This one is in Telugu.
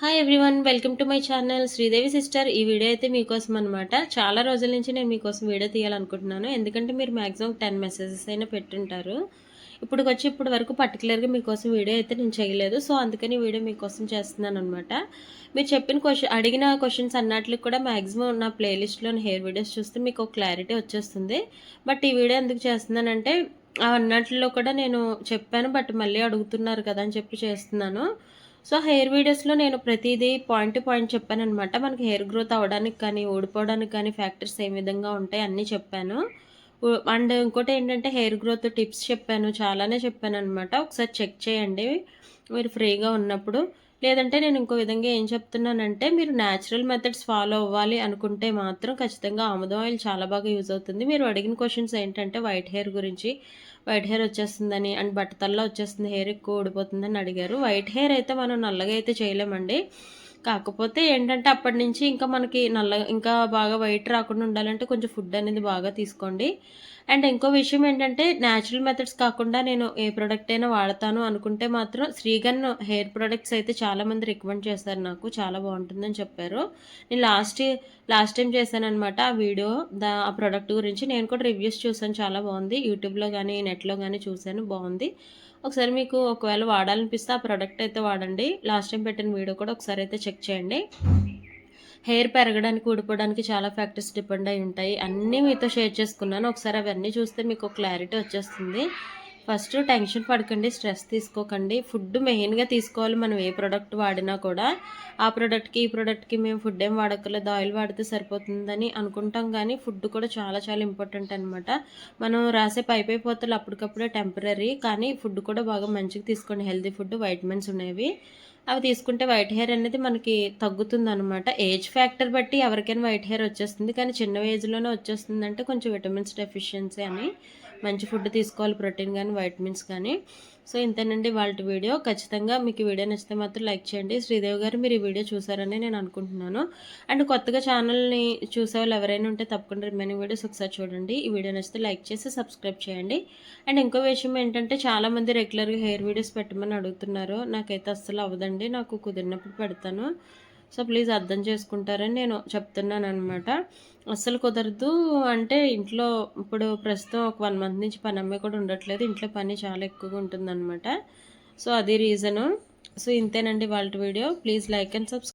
Hi everyone welcome to my channel Sridevi sister ఈ వీడియో అయితే మీకోసం అనమాట చాలా రోజుల నుంచి నేను మీకోసం వీడియో తీయాలనుకుంటున్నాను. ఎందుకంటే మీరు మ్యాక్సిమం టెన్ మెసేజెస్ అయినా పెట్టుంటారు. ఇప్పుడు వచ్చి ఇప్పుడు వరకు పర్టికులర్గా మీకోసం వీడియో అయితే నేను చేయలేదు. సో అందుకని వీడియో మీకోసం చేస్తున్నాను అనమాట మీరు చెప్పిన క్వశ్చన్ అడిగిన క్వశ్చన్స్ అన్నట్లకి కూడా మ్యాక్సిమం నా ప్లేలిస్ట్లో హెయిర్ వీడియోస్ చూస్తే మీకు ఒక క్లారిటీ వచ్చేస్తుంది. బట్ ఈ వీడియో ఎందుకు చేస్తున్నానంటే ఆ అన్నట్లో కూడా నేను చెప్పాను బట్ మళ్ళీ అడుగుతున్నారు కదా అని చెప్పి చేస్తున్నాను. సో హెయిర్ వీడియోస్లో నేను ప్రతిదీ పాయింట్ టు పాయింట్ చెప్పాను అనమాట మనకి హెయిర్ గ్రోత్ అవ్వడానికి కానీ ఊడిపోవడానికి కానీ ఫ్యాక్టర్స్ ఏ విధంగా ఉంటాయి అన్నీ చెప్పాను. అండ్ ఇంకోటి ఏంటంటే హెయిర్ గ్రోత్ టిప్స్ చెప్పాను చాలానే చెప్పాను అనమాట ఒకసారి చెక్ చేయండి. మీరు ఫ్రీగా ఉన్నప్పుడు లేదంటే నేను ఇంకో విధంగా ఏం చెప్తున్నానంటే మీరు న్యాచురల్ మెథడ్స్ ఫాలో అవ్వాలి అనుకుంటే మాత్రం ఖచ్చితంగా ఆముదం ఆయిల్ చాలా బాగా యూజ్ అవుతుంది. మీరు అడిగిన క్వశ్చన్స్ ఏంటంటే వైట్ హెయిర్ గురించి వైట్ హెయిర్ వచ్చేస్తుందని అండ్ బట్టతల్లా వచ్చేస్తుంది హెయిర్ ఎక్కువ ఊడిపోతుందని అడిగారు. వైట్ హెయిర్ అయితే మనం నల్లగా అయితే చేయలేమండి. కాకపోతే ఏంటంటే అప్పటి నుంచి ఇంకా మనకి నల్ల ఇంకా బాగా వైట్ రాకుండా ఉండాలంటే కొంచెం ఫుడ్ అనేది బాగా తీసుకోండి. అండ్ ఇంకో విషయం ఏంటంటే న్యాచురల్ మెథడ్స్ కాకుండా నేను ఏ ప్రోడక్ట్ అయినా వాడతాను అనుకుంటే మాత్రం శ్రీగన్ హెయిర్ ప్రొడక్ట్స్ అయితే చాలామంది రికమెండ్ చేశారు నాకు. చాలా బాగుంటుందని చెప్పారు. నేను లాస్ట్ లాస్ట్ టైం చేశానమాట ఆ వీడియో దా ఆ ప్రోడక్ట్ గురించి నేను కూడా రివ్యూస్ చూసాను చాలా బాగుంది. యూట్యూబ్లో కానీ నెట్లో కానీ చూశాను. బాగుంది. ఒకసారి మీకు ఒకవేళ వాడాలనిపిస్తే ఆ ప్రోడక్ట్ అయితే వాడండి. లాస్ట్ టైం పెట్టిన వీడియో కూడా ఒకసారి అయితే చెక్ చేయండి. హెయిర్ పెరగడానికి ఊడిపోవడానికి చాలా ఫ్యాక్టర్స్ డిపెండ్ అయి ఉంటాయి. అన్నీ మీతో షేర్ చేసుకున్నాను. ఒకసారి అవన్నీ చూస్తే మీకు క్లారిటీ వచ్చేస్తుంది. ఫస్ట్ టెన్షన్ పడకండి స్ట్రెస్ తీసుకోకండి. ఫుడ్ మెయిన్గా తీసుకోవాలి మనం. ఏ ప్రోడక్ట్ వాడినా కూడా ఆ ప్రోడక్ట్కి ఈ ప్రోడక్ట్కి మేము ఫుడ్ ఏం వాడక్కర్లేదు. ఆయిల్ వాడితే సరిపోతుందని అనుకుంటాం కానీ ఫుడ్ కూడా చాలా చాలా ఇంపార్టెంట్ అనమాట మనం రాసే పైపోతలు అప్పటికప్పుడే టెంపరీ కానీ ఫుడ్ కూడా బాగా మంచిగా తీసుకోండి. హెల్తీ ఫుడ్ వైటమిన్స్ ఉన్నవి అవి తీసుకుంటే వైట్ హెయిర్ అనేది మనకి తగ్గుతుంది అనమాట ఏజ్ ఫ్యాక్టర్ బట్టి ఎవరికైనా వైట్ హెయిర్ వచ్చేస్తుంది. కానీ చిన్న ఏజ్లోనే వచ్చేస్తుంది అంటే కొంచెం విటమిన్స్ డెఫిషియన్సీ అని మంచి ఫుడ్ తీసుకోవాలి ప్రోటీన్ కానీ వైటమిన్స్ కానీ సో ఇంతేనండి వాళ్ళ వీడియో. ఖచ్చితంగా మీకు వీడియో నచ్చితే మాత్రం లైక్ చేయండి. శ్రీదేవి గారు మీరు ఈ వీడియో చూసారని నేను అనుకుంటున్నాను. అండ్ కొత్తగా ఛానల్ని చూసేవాళ్ళు ఎవరైనా ఉంటే తప్పకుండా రిమైనింగ్ వీడియోస్ ఒకసారి చూడండి. ఈ వీడియో నచ్చితే లైక్ చేసి సబ్స్క్రైబ్ చేయండి. అండ్ ఇంకో విషయం ఏంటంటే చాలామంది రెగ్యులర్గా హెయిర్ వీడియోస్ పెట్టమని అడుగుతున్నారు. నాకైతే అస్సలు అవ్వదండి. నాకు కుదిరినప్పుడు పెడతాను. సో ప్లీజ్ అర్థం చేసుకుంటారని నేను చెప్తున్నాను అనమాట అస్సలు కుదరదు. అంటే ఇంట్లో ఇప్పుడు ప్రస్తుతం ఒక వన్ మంత్ నుంచి పని అమ్మాయి కూడా ఉండట్లేదు. ఇంట్లో పని చాలా ఎక్కువగా ఉంటుందన్నమాట. సో అది రీజను. సో ఇంతేనండి వాళ్ళ video. Please like and subscribe